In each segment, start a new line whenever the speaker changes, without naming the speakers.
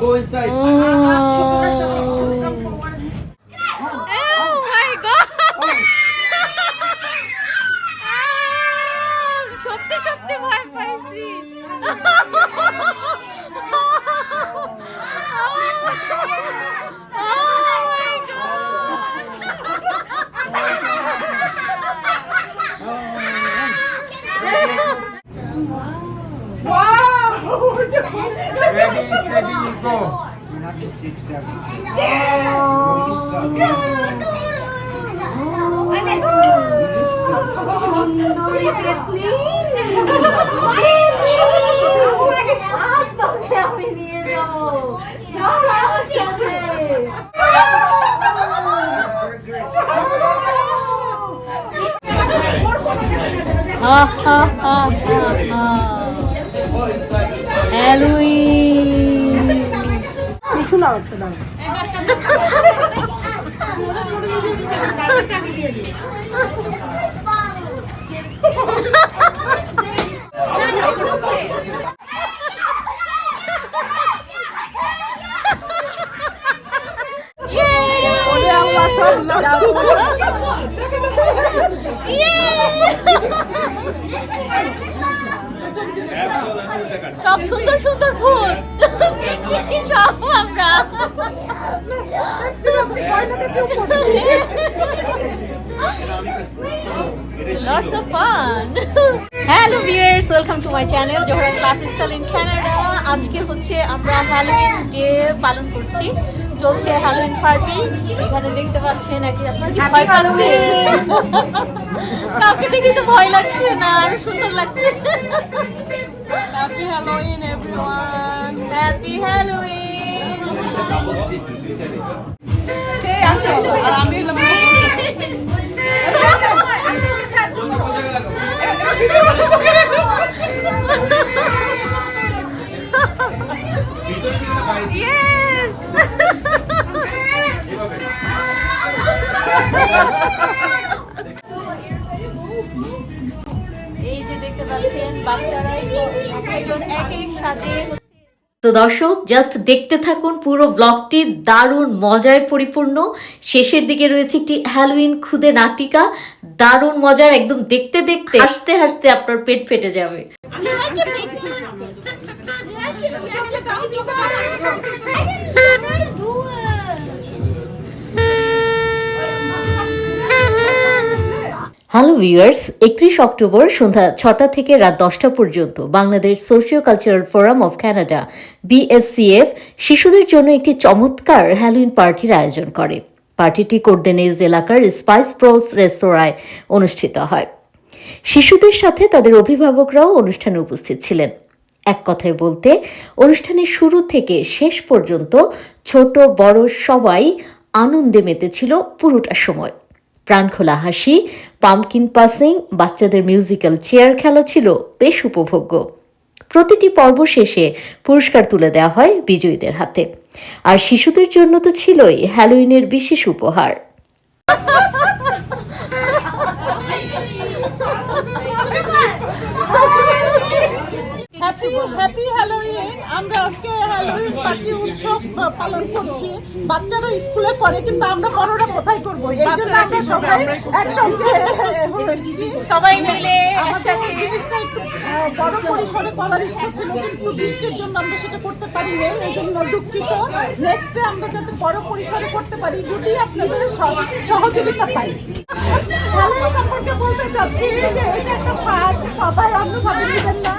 Go inside.
Oh
six, seven.
আমি নিয়ে যাব হা হা হা দাও একটা দাও Yeah! সব সুন্দর সুন্দর ভূত সব আমরা Lots of fun. Hello viewers, welcome to my channel Johrat Lifestyle in Canada. আজকে হচ্ছে আমরা হ্যালোইন ডে পালন করছি চলছে হ্যালোইন পার্টি এখানে দেখতে পাচ্ছেন নাকি আপনার কি ভয় পাচ্ছে কাউকে দেখে তো ভয় লাগছে না আর সুন্দর লাগছে happy halloween everyone happy halloween এই
তো দর্শক জাস্ট দেখতে থাকুন পুরো ব্লগটি দারুণ মজায় পরিপূর্ণ। শেষের দিকে রয়েছে একটি হ্যালোইন খুদে নাটিকা। দারুণ মজার, একদম দেখতে দেখতে, হাসতে হাসতে আপনার পেট ফেটে যাবে। হ্যালো ভিউয়ার্স একত্রিশ অক্টোবর সন্ধ্যা ছটা থেকে রাত দশটা পর্যন্ত Bangladesh socio cultural forum of Canada BSCF শিশুদের জন্য একটি চমৎকার হ্যালোইন পার্টির আয়োজন করে। পার্টিটি কোর্দেনেজ এলাকার স্পাইস প্রোস রেস্তোরাঁয় অনুষ্ঠিত হয়। শিশুদের সাথে তাদের অভিভাবকরাও অনুষ্ঠানে উপস্থিত ছিলেন। এক কথায় বলতে, অনুষ্ঠানের শুরু থেকে শেষ পর্যন্ত ছোট, বড় সবাই আনন্দে মেতেছিল পুরোটা সময়। প্রাণখোলা হাসি পামকিন পাসিং বাচ্চাদের মিউজিক্যাল চেয়ার খেলা ছিল বেশ উপভোগ্য। প্রতিটি পর্ব শেষে পুরস্কার তুলে দেওয়া হয় বিজয়ীদের হাতে। আর শিশুদের জন্য তো ছিলই হ্যালোইনের বিশেষ উপহার।
আমরা আজকে পার্টি উৎসব পালন করছি। বাচ্চারা স্কুলে পড়ে কিন্তু আমরা বড়রা কোথায় করব? এই জন্য আমরা সবাই একসঙ্গে
সবাই মিলে
আমাদের জিনিসটা একটু বড় পরিসরে করার ইচ্ছা ছিল কিন্তু বৃষ্টির জন্য আমরা সেটা করতে পারিনি। এই জন্য দুঃখিত। নেক্সটে আমরা যাতে বড় পরিসরে করতে পারি যদি আপনাদের সহযোগিতা পাই। হ্যালোইন সম্পর্কে বলতে চাচ্ছি যে এটা একটা ফান সবাই অন্যভাবে নেবেন না।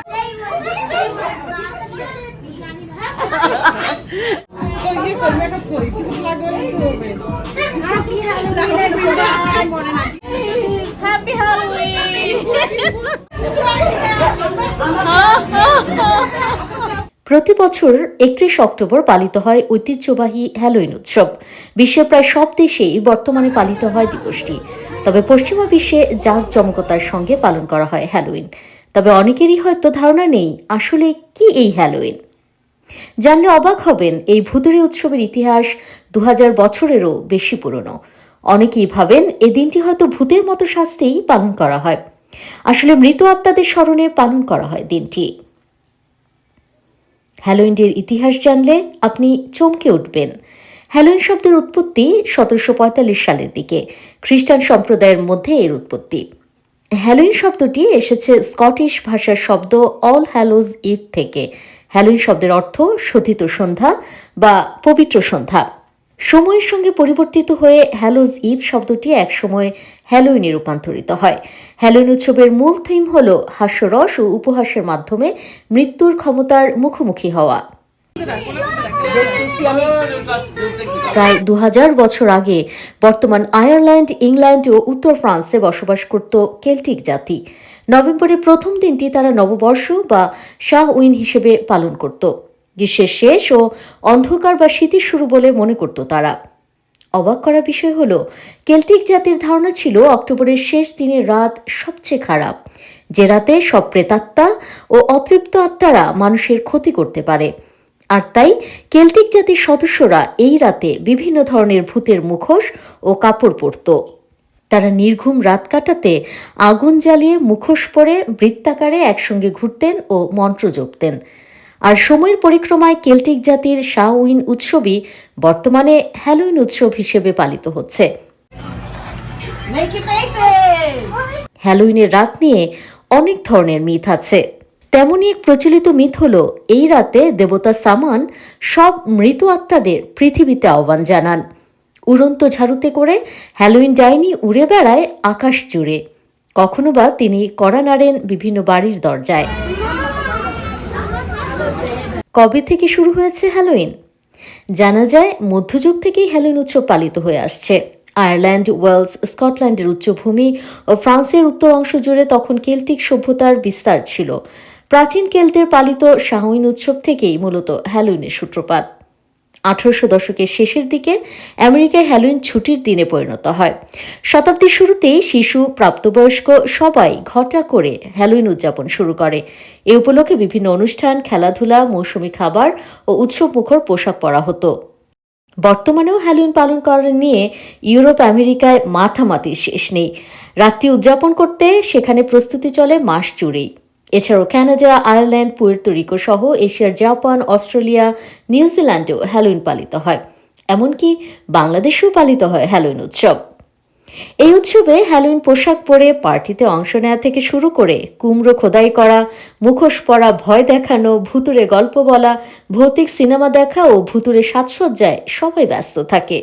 প্রতি বছর একত্রিশ অক্টোবর পালিত হয় ঐতিহ্যবাহী হ্যালোইন উৎসব। বিশ্বের প্রায় সব দেশেই বর্তমানে পালিত হয় দিবসটি। তবে পশ্চিমা বিশ্বে জাঁকজমকতার সঙ্গে পালন করা হয় হ্যালোইন তবে অনেকেরই হয়তো ধারণা নেই, আসলে কি এই হ্যালোইন জানলে অবাক হবেন, এই ভুতুড়ে উৎসবের ইতিহাস দু হাজার বছরেরও বেশি পুরনো। অনেকেই ভাবেন এই দিনটি হয়তো ভূতের মতো শাস্তিই পালন করা হয়। আসলে মৃত আত্মাদের স্মরণে পালন করা হয় দিনটি। হ্যালোইনের ইতিহাস জানলে আপনি চমকে উঠবেন। হ্যালোইন শব্দের উৎপত্তি সতেরোশো পঁয়তাল্লিশ সালের দিকে, খ্রিস্টান সম্প্রদায়ের মধ্যে এর উৎপত্তি। হ্যালোইন শব্দটি এসেছে স্কটিশ ভাষার শব্দ অল হ্যালোজ ইভ থেকে। হ্যালোইন শব্দের অর্থ শোধিত সন্ধ্যা বা পবিত্র সন্ধ্যা। সময়ের সঙ্গে পরিবর্তিত হয়ে হ্যালোজ ইভ শব্দটি একসময় হ্যালোইনে রূপান্তরিত হয়। হ্যালোইন উৎসবের মূল থিম হল হাস্যরস ও উপহাসের মাধ্যমে মৃত্যুর ক্ষমতার মুখোমুখি হওয়া। প্রায় দু হাজার বছর আগে বর্তমান আয়ারল্যান্ড, ইংল্যান্ড ও উত্তর ফ্রান্সে বসবাস করত কেল্টিক জাতি। নভেম্বরের প্রথম দিনটি তারা নববর্ষ বা শাহ উইন হিসেবে পালন করত। গ্রীষ্মের শেষ ও অন্ধকার বা শীতের শুরু বলে মনে করত তারা। অবাক করা বিষয় হলো, কেল্টিক জাতির ধারণা ছিল অক্টোবরের শেষ দিনের রাত সবচেয়ে খারাপ। যে রাতে সব প্রেতাত্মা ও অতৃপ্ত আত্মারা মানুষের ক্ষতি করতে পারে। আর তাই কেল্টিক জাতির সদস্যরা এই রাতে বিভিন্ন ধরনের ভূতের মুখোশ ও কাপড় পরত। তারা নির্ঘুম রাত কাটাতে আগুন জ্বালিয়ে মুখোশ পরে বৃত্তাকারে একসঙ্গে ঘুরতেন ও মন্ত্র জপতেন। আর সময়ের পরিক্রমায় কেল্টিক জাতির শাওইন উৎসবই বর্তমানে হ্যালোইন উৎসব হিসেবে পালিত হচ্ছে। হ্যালোইনের রাত নিয়ে অনেক ধরনের মিথ আছে। তেমনই এক প্রচলিত মিথ হলো, এই রাতে দেবতা সামান সব মৃত আত্মাদের পৃথিবীতে আহ্বান জানান। উড়ন্ত ঝাড়ুতে করে হ্যালোইন ডাইনি উড়ে বেড়ায় আকাশ জুড়ে। কখনো বা তিনি কড়া নাড়েন বিভিন্ন বাড়ির দরজায়। কবে থেকে শুরু হয়েছে হ্যালোইন? জানা যায়, মধ্যযুগ থেকেই হ্যালোইন উৎসব পালিত হয়ে আসছে। আয়ারল্যান্ড, ওয়েলস, স্কটল্যান্ডের উচ্চভূমি ও ফ্রান্সের উত্তর অংশ জুড়ে তখন কেল্টিক সভ্যতার বিস্তার ছিল। প্রাচীন কেল্টের পালিত শাহইন উৎসব থেকেই মূলত হ্যালোইনের সূত্রপাত। আঠারোশো দশকের শেষের দিকে আমেরিকায় হ্যালোইন ছুটির দিনে পরিণত হয়। শতাব্দীর শুরুতেই শিশু, প্রাপ্তবয়স্ক সবাই ঘটা করে হ্যালোইন উদযাপন শুরু করে। এ উপলক্ষে বিভিন্ন অনুষ্ঠান, খেলাধুলা, মৌসুমী খাবার ও উৎসব মুখর পোশাক পরা হতো। বর্তমানেও হ্যালোইন পালন করা নিয়ে ইউরোপ, আমেরিকায় মাথামাতির শেষ নেই। রাতটি উদযাপন করতে সেখানে প্রস্তুতি চলে মাস জুড়েই। এছাড়াও কানাডা আয়ারল্যান্ড পুয়ের্তো রিকো সহ এশিয়ার জাপান অস্ট্রেলিয়া নিউজিল্যান্ডেও হ্যালোইন পালিত হয় এমনকি বাংলাদেশেও পালিত হয় হ্যালোইন উৎসব এই উৎসবে হ্যালোইন পোশাক পরে পার্টিতে অংশ নেওয়া থেকে শুরু করে কুমড়ো খোদাই করা মুখোশ পরা ভয় দেখানো ভুতুরে গল্প বলা ভৌতিক সিনেমা দেখা ও ভুতুরে সাজসজ্জায় সবাই ব্যস্ত থাকে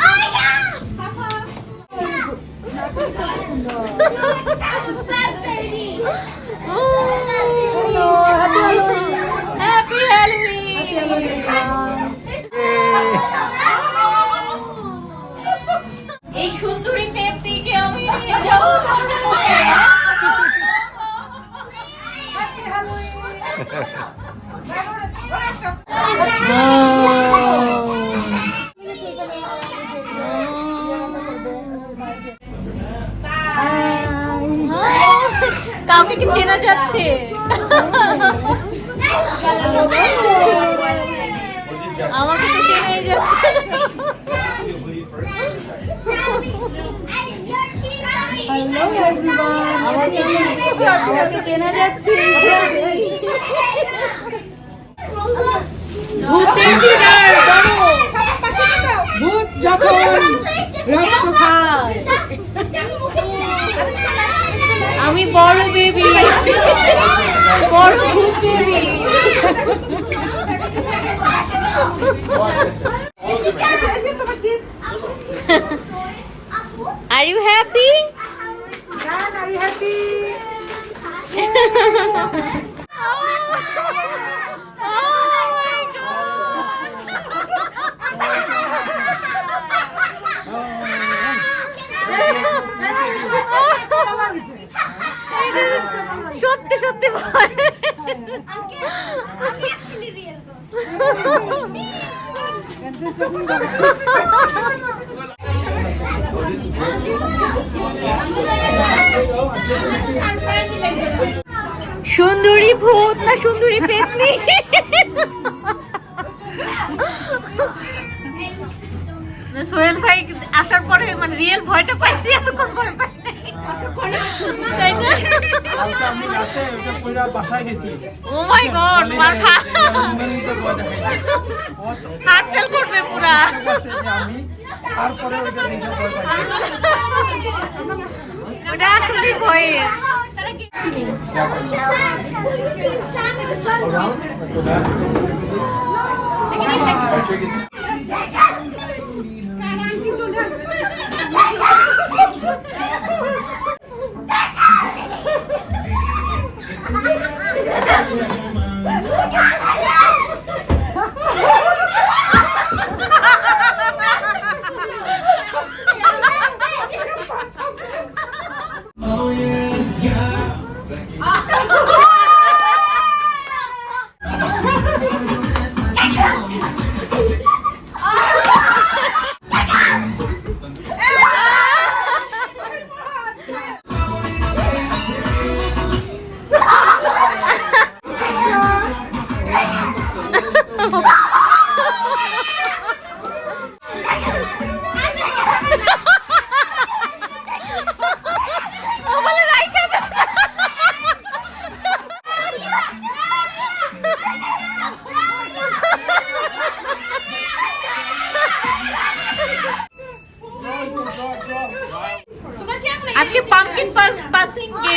Oh.
Happy Halloween! Happy Halloween! Happy Halloween! আমাকে চেনা যাচ্ছে। ভূতের শিকার
ভূত যখন রক্ত খায়।
আমি বড় বেবি। বড় সত্যি সত্যি. সুন্দরী ভূত না সুন্দরী পেতনি সোহেল ভাই আসার পরে মানে রিয়েল ভয়টা পাইছি এতক্ষণ ভয়
রাতে বাসায় গেছি।
ও মাই গড
ভয় দেখাই
হার্ট ফেল করবে পুরা।
আমি তারপরে ওইটা দেখে ভয় পাইছি
ওটা আসলে ভয়ের ও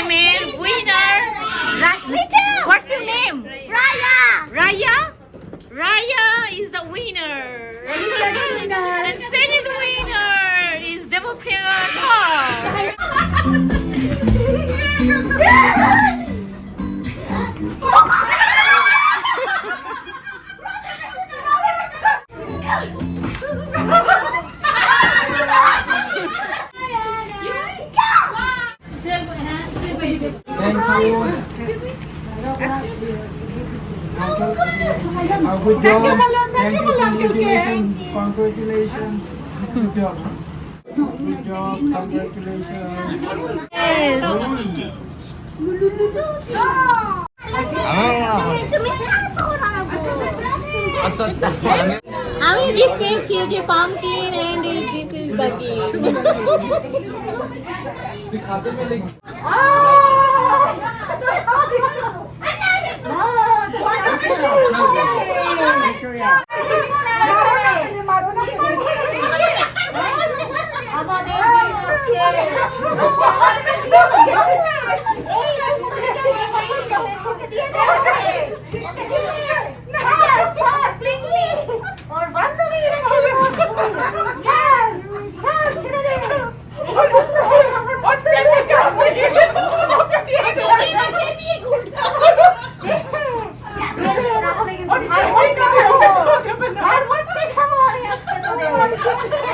passing
Uh, good job. Thank you. Congratulations. Congratulations. Good job. Good job. Congratulations.
Yes. আমি গিফট পেয়েছি যে pumpkin and this is the gift
আমাদের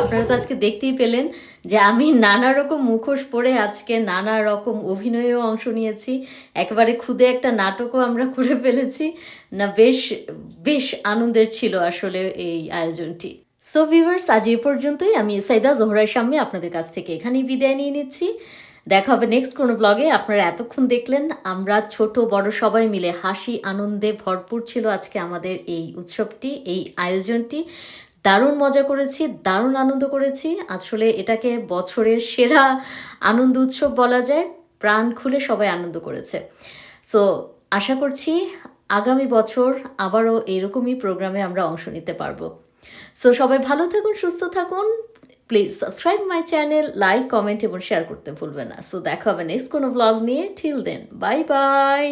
আপনারা তো আজকে দেখতেই পেলেন যে আমি নানা রকম মুখোশ পরে আজকে নানা রকম অভিনয়েও অংশ নিয়েছি। একেবারে খুদে একটা নাটকও আমরা করে ফেলেছি। না, বেশ বেশ আনন্দের ছিল আসলে এই আয়োজনটি। সো ভিউয়ার্স আজ এ পর্যন্তই। আমি সাইদা জোহরার সামনে আপনাদের কাছ থেকে এখানেই বিদায় নিয়ে নিচ্ছি। দেখা হবে নেক্সট কোনো ব্লগে আপনারা এতক্ষণ দেখলেন, আমরা ছোট, বড় সবাই মিলে হাসি, আনন্দে ভরপুর ছিল আজকে আমাদের এই উৎসবটি, এই আয়োজনটি। দারুণ মজা করেছি, দারুণ আনন্দ করেছি। আসলে এটাকে বছরের সেরা আনন্দ উৎসব বলা যায়, প্রাণ খুলে সবাই আনন্দ করেছে। সো আশা করছি আগামী বছর আবারও এরকমই প্রোগ্রামে আমরা অংশ নিতে পারব। সো সবাই ভালো থাকুন, সুস্থ থাকুন। Please subscribe my channel like comment এবং শেয়ার করতে ভুলবেন না। সো দেখা হবে নেক্সট কোনো ব্লগ নিয়ে। ঠিল দেন বাই বাই